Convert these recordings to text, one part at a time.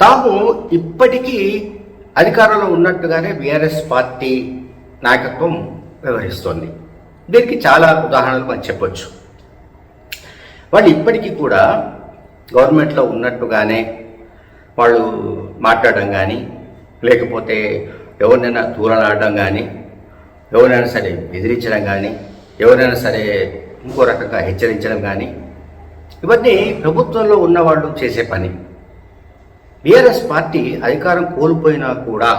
తాము ఇప్పటికీ అధికారంలో ఉన్నట్టుగానే బీఆర్ఎస్ పార్టీ నాయకత్వం వ్యవహరిస్తోంది దీనికి చాలా ఉదాహరణలు మనం చెప్పొచ్చు. వాళ్ళు ఇప్పటికీ కూడా గవర్నమెంట్లో ఉన్నట్టుగానే వాళ్ళు మాట్లాడడం కానీ లేకపోతే ఎవరినైనా దూరలాడడం కానీ ఎవరైనా సరే బెదిరించడం కానీ ఎవరైనా సరే ఇంకో రకంగా హెచ్చరించడం కానీ ఇవన్నీ ప్రభుత్వంలో ఉన్నవాళ్ళు చేసే పని. బీఆర్ఎస్ పార్టీ అధికారం కోల్పోయినా కూడా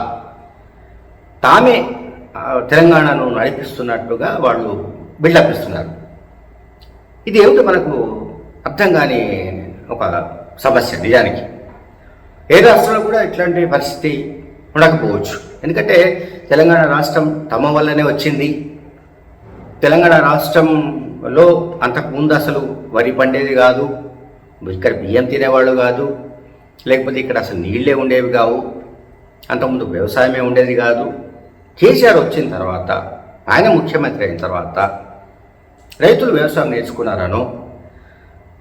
తామే తెలంగాణను నడిపిస్తున్నట్టుగా వాళ్ళు బిల్డప్ ఇస్తున్నారు. ఇది ఏమిటో మనకు అర్థం కాని ఒక సమస్య నిజానికి. ఏ రాష్ట్రంలో కూడా ఇట్లాంటి పరిస్థితి ఉండకపోవచ్చు. ఎందుకంటే తెలంగాణ రాష్ట్రం తమ వల్లనే వచ్చింది. తెలంగాణ రాష్ట్రంలో అంతకుముందు అసలు వరి పండేది కాదు. ఇక్కడ బియ్యం తినేవాళ్ళు కాదు. లేకపోతే ఇక్కడ అసలు నీళ్ళే ఉండేవి కావు. అంతకుముందు వ్యవసాయమే ఉండేది కాదు. కేసీఆర్ వచ్చిన తర్వాత ఆయన ముఖ్యమంత్రి అయిన తర్వాత రైతులు వ్యవసాయం నేర్చుకున్నారనో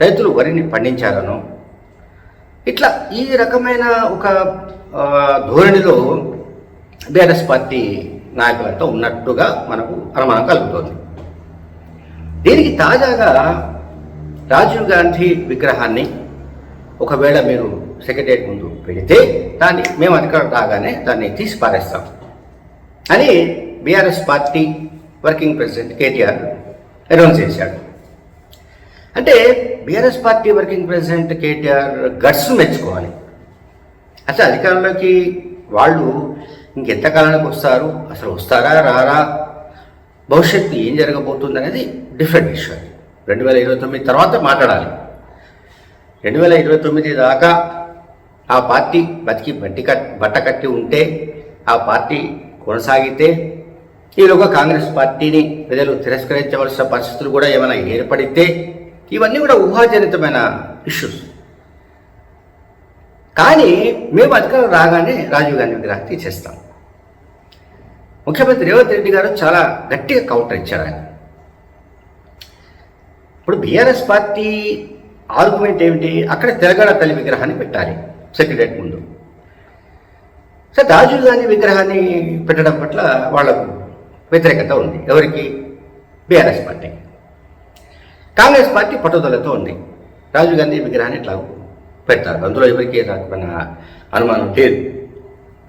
రైతులు వరిని పండించారనో ఇట్లా ఈ రకమైన ఒక ధోరణిలో బీఆర్ఎస్ పార్టీ నాయకులంతా ఉన్నట్టుగా మనకు అనుమానం కలుగుతోంది. దీనికి తాజాగా రాజీవ్ గాంధీ విగ్రహాన్ని ఒకవేళ మీరు సెక్రటరీ ముందు పెడితే దాన్ని మేము అధికారం రాగానే దాన్ని తీసి పారేస్తాం. అని BRS party working president KTR announce చేశాడు. అంటే BRS party working president KTR guts మెచ్చుకోవాలి. అసలు అధికారంలోకి వాళ్ళు ఇంకెంత కాలానికి వస్తారు? అసలు వస్తారా? రారా? భవిష్యత్తు ఏం జరగబోతుంది అనేది డిఫరెంట్ ఇష్యూ రెండు వేల ఇరవై తొమ్మిది తర్వాత మాట్లాడాలి. రెండు వేల ఇరవై తొమ్మిది దాకా ఆ పార్టీ బతికి బట్టి బట్ట కట్టి ఉంటే ఆ పార్టీ కొనసాగితే ఈలోగా కాంగ్రెస్ పార్టీని ప్రజలు తిరస్కరించవలసిన పరిస్థితులు కూడా ఏమైనా ఏర్పడితే ఇవన్నీ కూడా ఊహాజనితమైన ఇష్యూస్ కానీ మేము అధికారం రాగానే రాజీవ్ గాంధీ విగ్రహాన్ని తీసేస్తాం ముఖ్యమంత్రి రేవంత్ రెడ్డి గారు చాలా గట్టిగా కౌంటర్ ఇచ్చారు ఆయన. ఇప్పుడు బీఆర్ఎస్ పార్టీ ఆర్గ్యుమెంట్ ఏమిటి? అక్కడ తెలంగాణ తల్లి విగ్రహాన్ని పెట్టాలి. సెక్రటరేట్ ముందు. సరే రాజీవ్ గాంధీ విగ్రహాన్ని పెట్టడం పట్ల వాళ్ళకు వ్యతిరేకత ఉంది. ఎవరికి? BRS party. కాంగ్రెస్ పార్టీ పట్టుదలతో ఉంది. రాజీవ్ గాంధీ విగ్రహాన్ని ఇట్లా పెడతారు. అందులో ఎవరికి మన అనుమానం లేదు.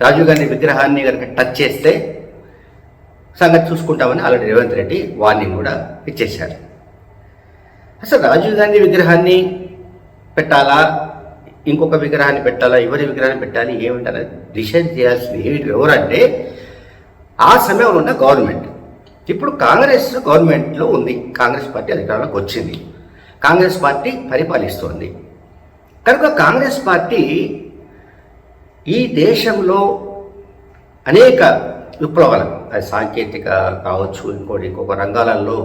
రాజీవ్ గాంధీ విగ్రహాన్ని కనుక టచ్ చేస్తే సంగతి చూసుకుంటామని ఆల్రెడీ రేవంత్ రెడ్డి వార్నింగ్ కూడా ఇచ్చేశారు. అసలు రాజీవ్ గాంధీ విగ్రహాన్ని పెట్టాలా? ఇంకొక విగ్రహాన్ని పెట్టాలా ఎవరి విగ్రహాన్ని పెట్టాలి ఏమిటని డిసైడ్ చేయాల్సింది. ఏమిటి ఎవరంటే ఆ సమయంలో ఉన్న గవర్నమెంట్. ఇప్పుడు కాంగ్రెస్ గవర్నమెంట్లో ఉంది. కాంగ్రెస్ పార్టీ అధికారంలోకి వచ్చింది. కాంగ్రెస్ పార్టీ పరిపాలిస్తోంది. కనుక కాంగ్రెస్ పార్టీ ఈ దేశంలో అనేక విప్లవాలు అది సాంకేతిక కావచ్చు ఇంకోటి ఇంకొక రంగాలలో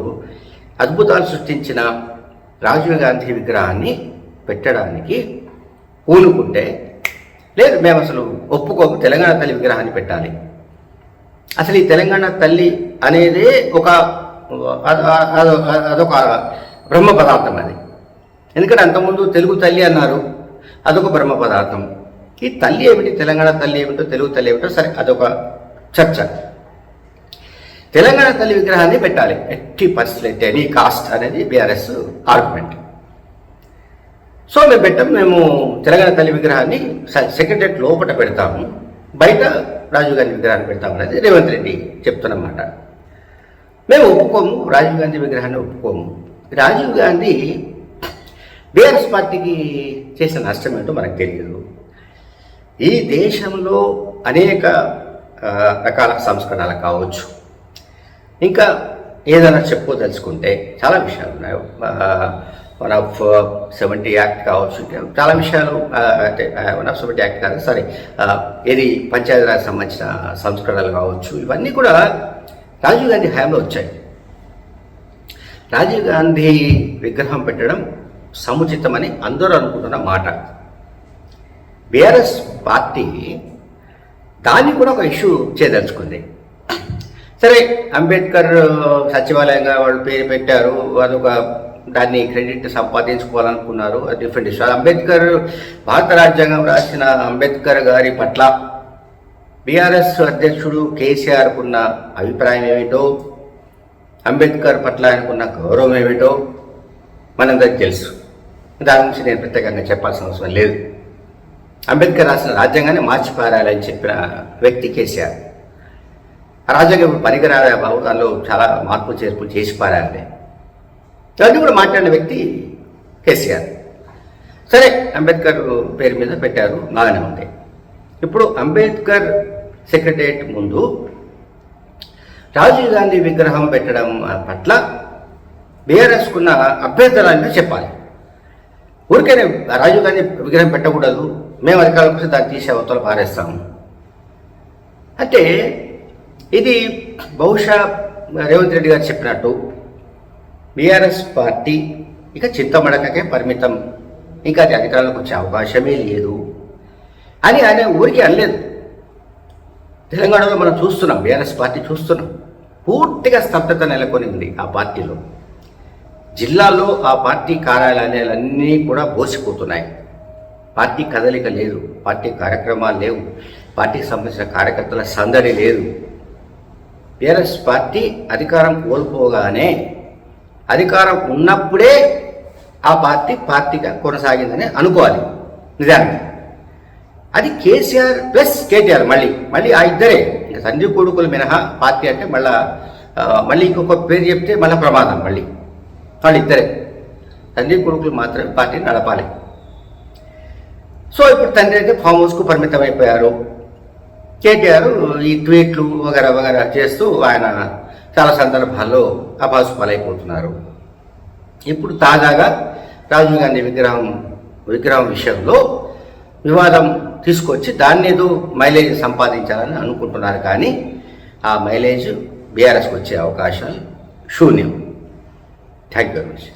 అద్భుతాలు సృష్టించిన రాజీవ్ గాంధీ విగ్రహాన్ని పెట్టడానికి పూనుకుంటే లేదు మేము అసలు ఒప్పుకోకు తెలంగాణ తల్లి విగ్రహాన్ని పెట్టాలి. అసలు ఈ తెలంగాణ తల్లి అనేదే ఒక అదొక బ్రహ్మ పదార్థం అది. ఎందుకంటే అంతకుముందు తెలుగు తల్లి అన్నారు అదొక బ్రహ్మ పదార్థం. ఈ తల్లి ఏమిటి తెలంగాణ తల్లి ఏమిటో తెలుగు తల్లి ఏమిటో సరే అదొక చర్చ. తెలంగాణ తల్లి విగ్రహాన్ని పెట్టాలి. ఎట్టి పరిస్థితులు అయితే ఎనీ కాస్ట్ అనేది బీఆర్ఎస్ ఆర్గ్యుమెంట్. సో మేము పెట్టాం మేము తెలంగాణ తల్లి విగ్రహాన్ని సెక్రటరేట్ లోపల పెడతాము. బయట రాజీవ్ గాంధీ విగ్రహాన్ని పెడతాము అనేది రేవంత్ రెడ్డి చెప్తున్నమాట. మేము ఒప్పుకోము రాజీవ్ గాంధీ విగ్రహాన్ని ఒప్పుకోము. రాజీవ్ గాంధీ బీఆర్ఎస్ పార్టీకి చేసిన నష్టం ఏంటో మనకు తెలియదు. ఈ దేశంలో అనేక రకాల సంస్కరణలు కావచ్చు. ఇంకా ఏదైనా చెప్పుకోదలుచుకుంటే చాలా విషయాలు ఉన్నాయి. వన్ ఆఫ్ సెవెంటీ యాక్ట్ కావచ్చు. చాలా విషయాలు అంటే వన్ ఆఫ్ సెవెంటీ యాక్ట్ కాదు సారీ ఏది పంచాయతీరాజ్ సంబంధించిన సంస్కరణలు కావచ్చు. ఇవన్నీ కూడా రాజీవ్ గాంధీ హయాంలో వచ్చాయి. రాజీవ్ గాంధీ విగ్రహం పెట్టడం సముచితమని అందరూ అనుకుంటున్న మాట. బీఆర్ఎస్ పార్టీ దాన్ని కూడా ఒక ఇష్యూ చేయదలుచుకుంది. సరే అంబేద్కర్ సచివాలయంగా వాళ్ళు పేరు పెట్టారు అదొక దాన్ని క్రెడిట్ సంపాదించుకోవాలనుకున్నారు. అది డిఫరెంట్ ఇష్యూ అంబేద్కర్ భారత రాజ్యాంగం రాసిన అంబేద్కర్ గారి పట్ల బీఆర్ఎస్ అధ్యక్షుడు కేసీఆర్కు ఉన్న అభిప్రాయం ఏమిటో అంబేద్కర్ పట్ల ఆయనకున్న గౌరవం ఏమిటో మనందరికి తెలుసు. దాని గురించి నేను ప్రత్యేకంగా చెప్పాల్సిన అవసరం లేదు. అంబేద్కర్ రాసిన రాజ్యాంగాన్ని మార్చిపారాలని చెప్పిన వ్యక్తి కేసీఆర్. రాజ్యాంగం ఇప్పుడు పనికిరాదా బాబు దానిలో చాలా మార్పు చేర్పులు చేసి పారాలి. ఇవన్నీ కూడా మాట్లాడిన వ్యక్తి కేసీఆర్. సరే అంబేద్కర్ పేరు మీద పెట్టారు బాగానే ఉంది. ఇప్పుడు అంబేద్కర్ సెక్రటరియట్ ముందు రాజీవ్ గాంధీ విగ్రహం పెట్టడం పట్ల బీఆర్ఎస్కున్న అభ్యంతరాన్ని చెప్పాలి. ఊరికైనా రాజీవ్ గాంధీ విగ్రహం పెట్టకూడదు మేము అధికారులకు వస్తే దాన్ని తీసే అవతల పారేస్తాము. అంటే ఇది బహుశా రేవంత్ రెడ్డి గారు చెప్పినట్టు బీఆర్ఎస్ పార్టీ ఇక చింతమడకకే పరిమితం. ఇంకా అది అధికారంలోకి వచ్చే అవకాశమే లేదు. అని ఆయన ఊరికి అనలేదు. తెలంగాణలో మనం చూస్తున్నాం బీఆర్ఎస్ పార్టీ చూస్తున్నాం. పూర్తిగా స్తబ్దత నెలకొని ఉంది ఆ పార్టీలో. జిల్లాలో ఆ పార్టీ కార్యాలయాలన్నీ కూడా బోసిపోతున్నాయి. పార్టీ కదలిక లేదు పార్టీ కార్యక్రమాలు లేవు పార్టీకి సంబంధించిన కార్యకర్తల సందడి లేదు. బీఆర్ఎస్ పార్టీ అధికారం కోల్పోగానే అధికారం ఉన్నప్పుడే ఆ పార్టీ పార్టీగా కొనసాగిందని అనుకోవాలి. నిజానికి. అది కేసీఆర్ ప్లస్ కేటీఆర్ మళ్ళీ. మళ్ళీ ఆ ఇద్దరే. ఇంకా తండ్రి కొడుకులు మినహా పార్టీ అంటే మళ్ళా మళ్ళీ ఇంకొక పేరు చెప్తే మళ్ళీ ప్రమాదం మళ్ళీ. వాళ్ళు ఇద్దరే. తండ్రి కొడుకులు మాత్రమే పార్టీని నడపాలి. సో ఇప్పుడు తండ్రి అయితే ఫామ్ హౌస్కు పరిమితం అయిపోయారు కేటీఆర్ ఈ ట్వీట్లు వగర వగర చేస్తూ ఆయన చాలా సందర్భాల్లో అపాసు పాలైపోతున్నారు ఇప్పుడు తాజాగా రాజీవ్ గాంధీ విగ్రహం విగ్రహం విషయంలో వివాదం తీసుకొచ్చి దాన్ని ఏదో మైలేజ్ సంపాదించాలని అనుకుంటున్నారు కానీ ఆ మైలేజ్ బీఆర్ఎస్కి వచ్చే అవకాశాలు శూన్యం. Thank you very much